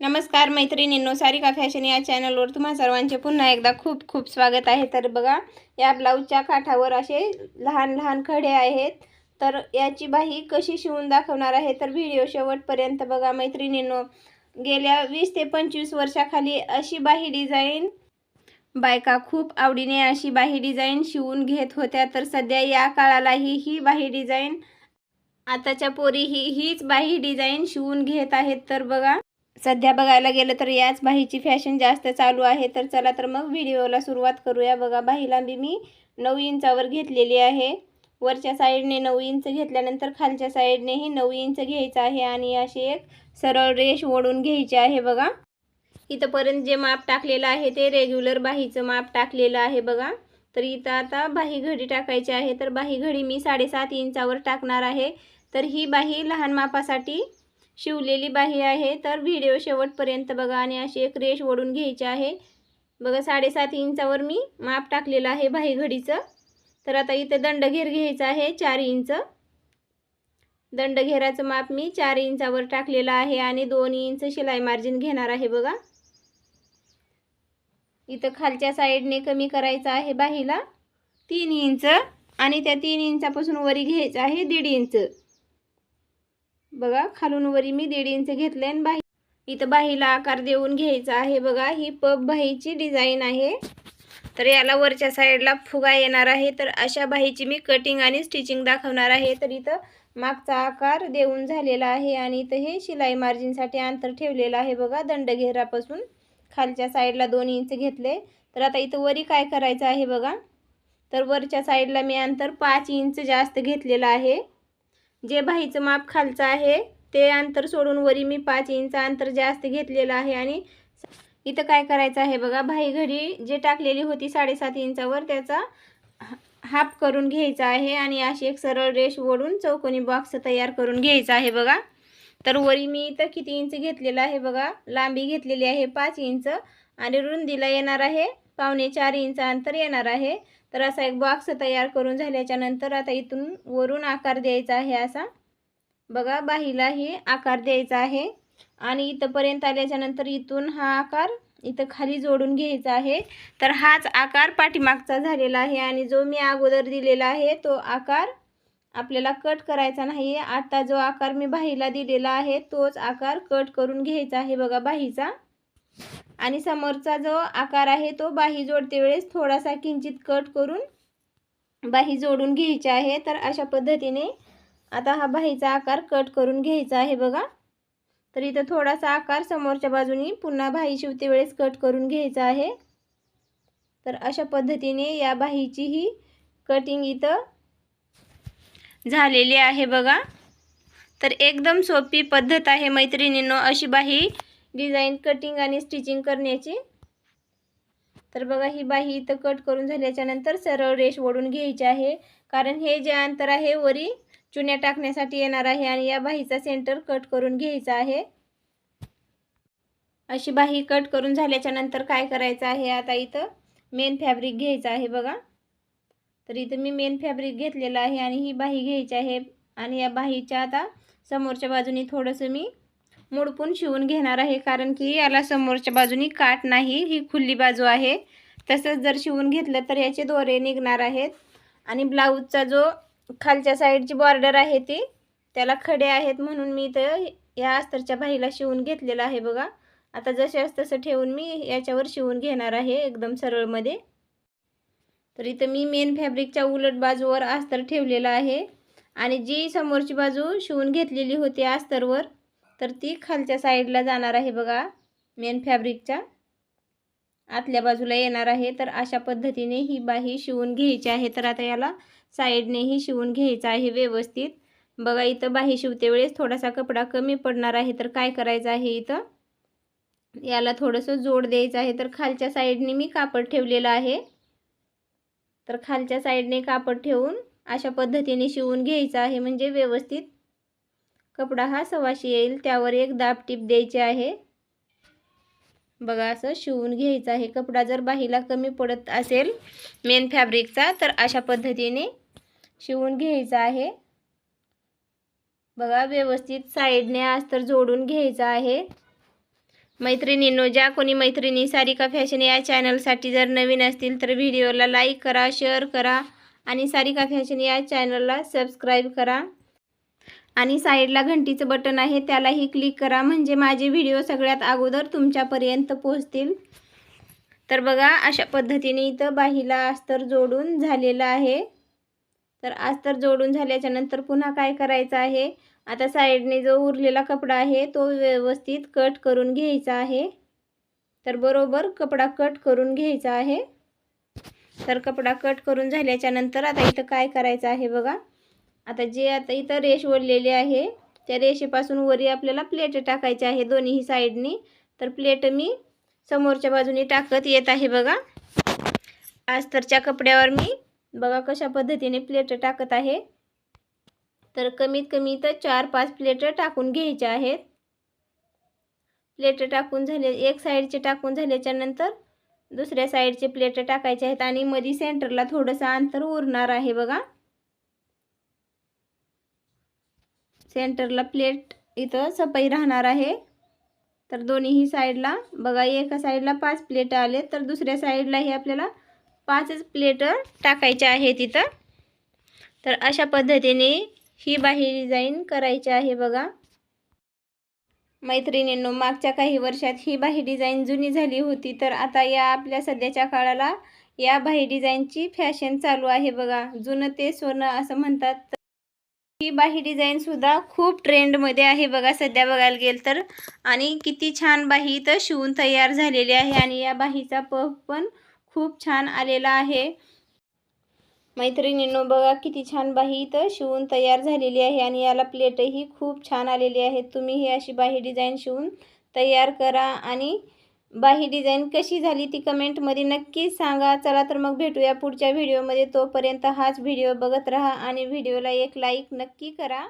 नमस्कार मैत्रिणींनो सारिका फॅशन या चॅनलवर तुम्हा सर्वांचे पुन्हा एकदा खूप खूप स्वागत आहे. तर बघा या ब्लाऊजच्या काठावर असे लहान लहान खडे आहेत. तर याची बाही कशी शिवून दाखवणार आहे तर व्हिडिओ शेवटपर्यंत बघा मैत्रिणींनो. गेल्या वीस ते पंचवीस वर्षाखाली अशी बाही डिझाईन बायका खूप आवडीने अशी बाही डिझाईन शिवून घेत होत्या. तर सध्या या काळालाही ही बाही डिझाईन आताच्या पोरी ही हीच बाही डिझाईन शिवून घेत आहेत. तर बघा सध्या बघायला गेलं तर याच बाहीची फॅशन जास्त चालू आहे. तर चला तर मग व्हिडिओला सुरुवात करूया. बघा बाही लांबी मी नऊ इंचावर घेतलेली आहे. वरच्या साईडने नऊ इंच घेतल्यानंतर खालच्या साईडनेही नऊ इंच घ्यायचं आहे आणि अशी एक सरळ रेष ओढून घ्यायची आहे बघा. इथंपर्यंत जे माप टाकलेलं आहे ते रेग्युलर बाहीचं माप टाकलेलं आहे बघा. तर इथं आता बाही घडी टाकायची आहे. तर बाही घडी मी साडेसात इंचावर टाकणार आहे. तर ही बाही लहान मापासाठी शिवलेली बाही आहे. तर व्हिडिओ शेवटपर्यंत बघा आणि अशी एक रेश ओढून घ्यायची आहे. बघा साडेसात इंचावर मी माप टाकलेलं आहे बाही घडीचं. तर आता इथं दंडघेर घ्यायचा आहे चार इंच. दंडघेराचं माप मी चार इंचावर टाकलेलं आहे आणि दोन इंच शिलाई मार्जिन घेणार आहे बघा. इथं खालच्या साईडने कमी करायचं आहे बाहीला. तीन इंच आणि त्या तीन इंचापासून वरी घ्यायचं आहे दीड इंच. बघा खालून वरी मी दीड इंच घेतले आणि बाही इथं बाहीला आकार देऊन घ्यायचा आहे बघा ही पब बाहीची डिझाईन आहे. तर याला वरच्या साईडला फुगा येणार आहे. तर अशा बाहीची मी कटिंग आणि स्टिचिंग दाखवणार आहे. तर इथं मागचा आकार देऊन झालेला आहे आणि इथं हे शिलाई मार्जिनसाठी अंतर ठेवलेलं आहे बघा दंडघेरापासून. खालच्या साईडला दोन इंच घेतले. तर आता इथं वरी काय करायचं आहे बघा. तर वरच्या साईडला मी अंतर पाच इंच जास्त घेतलेलं आहे. जे बाहीचं माप खालचं आहे ते अंतर सोडून वरी मी पाच इंच अंतर जास्त घेतलेलं आहे आणि इथं काय करायचं आहे बघा भाई घडी जे टाकलेली होती साडेसात इंचावर त्याचा हाफ करून घ्यायचा आहे आणि अशी एक सरळ रेष ओढून चौकोनी बॉक्स तयार करून घ्यायचा आहे बघा. तर वरी मी इथं किती इंच घेतलेलं आहे बघा लांबी घेतलेली आहे पाच इंच आणि रुंदीला येणार आहे पावणे चार इंच अंतर येणार आहे. तर असा एक बॉक्स तयार करून झाल्याच्यानंतर आता इथून वरून आकार द्यायचा आहे असा. बघा बाहीलाही आकार द्यायचा आहे. आणि इथंपर्यंत आल्याच्यानंतर इथून हा आकार इथं खाली जोडून घ्यायचा आहे. तर हाच आकार पाठीमागचा झालेला आहे आणि जो मी अगोदर दिलेला आहे तो आकार आपल्याला कट करायचा नाही आता जो आकार मी बाहीला दिलेला आहे तोच आकार कट करून घ्यायचा आहे बघा बाहीचा. आणि समोरचा जो आकार आहे तो बाही जोडते वेळेस थोडासा किंचित कट करून बाही जोडून घ्यायची आहे. तर अशा पद्धतीने आता हा बाहीचा आकार कट करून घ्यायचा आहे बघा. तर इथं थोडासा आकार समोरच्या बाजूनी पुन्हा बाही शिवते वेळेस कट करून घ्यायचा आहे. तर अशा पद्धतीने या बाहीची ही कटिंग इथं झालेली आहे बघा. तर एकदम सोपी पद्धत आहे मैत्रिणींनो अशी बाही डिझाईन कटिंग आणि स्टिचिंग करण्याची. तर बघा ही बाही इथं कट करून झाल्याच्यानंतर सरळ रेष ओढून घ्यायची आहे. कारण हे जे अंतर आहे वरी चुन्या टाकण्यासाठी येणार आहे आणि या बाहीचा सेंटर कट करून घ्यायचा आहे. अशी बाही कट करून झाल्याच्यानंतर काय करायचं आहे आता इथं मेन फॅब्रिक घ्यायचं आहे बघा. तर इथं मी मेन फॅब्रिक घेतलेलं आहे आणि ही बाही घ्यायची आहे. आणि या बाहीच्या आता समोरच्या बाजूनी थोडंसं मी मुडपून शिवून घेणार आहे. कारण की याला समोरच्या बाजूनी काट नाही ही खुल्ली बाजू आहे. तसंच जर शिवून घेतलं तर याचे दोरे निघणार आहेत. आणि ब्लाऊजचा जो खालच्या साईडची बॉर्डर आहे ती त्याला खडे आहेत म्हणून मी इथं या अस्तरच्या बाहीला शिवून घेतलेलं आहे बघा. आता जसे तसं ठेवून मी याच्यावर शिवून घेणार आहे एकदम सरळमध्ये. तर इथं मी मेन फॅब्रिकच्या उलट बाजूवर अस्तर ठेवलेलं आहे. आणि जी समोरची बाजू शिवून घेतलेली होती अस्तरवर तर ती खालच्या साईडला जाणार आहे बघा मेन फॅब्रिकच्या आतल्या बाजूला येणार आहे तर अशा पद्धतीने ही बाही शिवून घ्यायची आहे. तर आता याला साईडनेही शिवून घ्यायचं आहे व्यवस्थित. बघा इथं बाही शिवते वेळेस थोडासा कपडा कमी पडणार आहे. तर काय करायचं आहे इथं? याला थोडंसं जोड द्यायचं आहे. तर खालच्या साईडने मी कापड ठेवलेलं आहे. तर खालच्या साईडने कापड ठेवून अशा पद्धतीने शिवून घ्यायचं आहे. म्हणजे व्यवस्थित कपडा हा सवाशी येईल त्यावर एक दाब टीप द्यायची आहे. बघा असं शिवून घ्यायचं आहे. कपडा जर बाहीला कमी पडत असेल मेन फॅब्रिकचा तर अशा पद्धतीने शिवून घ्यायचा आहे. बघा व्यवस्थित साईडने आज तर जोडून घ्यायचं आहे. मैत्रिणींनो ज्या कोणी मैत्रिणी सारिका फॅशन या चॅनलसाठी जर नवीन असतील तर व्हिडिओला लाईक करा शेअर करा आणि सारिका फॅशन या चॅनलला सबस्क्राईब करा. आणि साईडला घंटीचं बटन आहे त्यालाही क्लिक करा. म्हणजे माझे व्हिडिओ सगळ्यात अगोदर तुमच्यापर्यंत पोहोचतील. तर बघा अशा पद्धतीने इथं बाहीला अस्तर जोडून झालेलं आहे. तर अस्तर जोडून झाल्याच्यानंतर पुन्हा काय करायचं आहे? आता साईडने जो उरलेला कपडा आहे तो व्यवस्थित कट करून घ्यायचा आहे. तर बरोबर कपडा कट करून घ्यायचा आहे. तर कपडा कट करून झाल्याच्यानंतर आता इथं काय करायचं आहे बघा? आता जे आता इथं रेश ओढलेली आहे त्या रेषेपासून वरी आपल्याला प्लेट टाकायचे आहे दोन्ही साईडनी. तर प्लेट मी समोरच्या बाजूने टाकत येत आहे बघा. अस्तरच्या कपड्यावर मी बघा कशा पद्धतीने प्लेट टाकत आहे. तर कमीत कमी तर चार पाच प्लेट टाकून घ्यायचे आहेत. प्लेट टाकून झाले एक साईडचे टाकून झाल्याच्यानंतर दुसऱ्या साईडचे प्लेट टाकायचे आहेत आणि मध्ये सेंटरला थोडंसं अंतर उरणार आहे बघा. सेंटरला प्लेट इथं सफाई राहणार आहे. तर दोन्हीही साईडला बघा एका साईडला पाच प्लेट आले तर दुसऱ्या साईडलाही आपल्याला पाचच प्लेट टाकायच्या आहेत इथं. तर अशा पद्धतीने ही बाही डिझाईन करायची आहे बघा. मैत्रिणींनो मागच्या काही वर्षात ही बाही डिझाईन जुनी झाली होती तर आता या आपल्या सध्याच्या काळाला या बाही डिझाईनची फॅशन चालू आहे बघा. जुनं ते सोनं असं म्हणतात. ही बाही डिझाईनसुद्धा खूप ट्रेंडमध्ये आहे बघा सध्या बघायला गेल तर. आणि किती छान बाही इथं शिवून तयार झालेली आहे आणि या बाहीचा पफ पण खूप छान आलेला आहे. मैत्रिणींनो बघा किती छान बाही इथं शिवून तयार झालेली आहे आणि याला प्लेटही खूप छान आलेली आहे. तुम्ही ही अशी बाही डिझाईन शिवून तयार करा आणि बाही डिझाईन कशी झाली ती कमेंटमध्ये नक्कीच सांगा. चला तर मग भेटूया पुढच्या व्हिडिओमध्ये. तोपर्यंत हाच व्हिडिओ बघत राहा आणि व्हिडिओला एक लाईक नक्की करा.